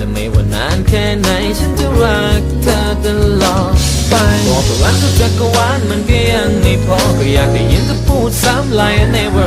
และไม่ว่านานแค่ไหนฉันจะรักเธอตลอดไปบอกว่ารักทุกจักรวาลมันก็ยังไม่พอก็อยากได้ยินเธอพูดซ้ำหลายในว่า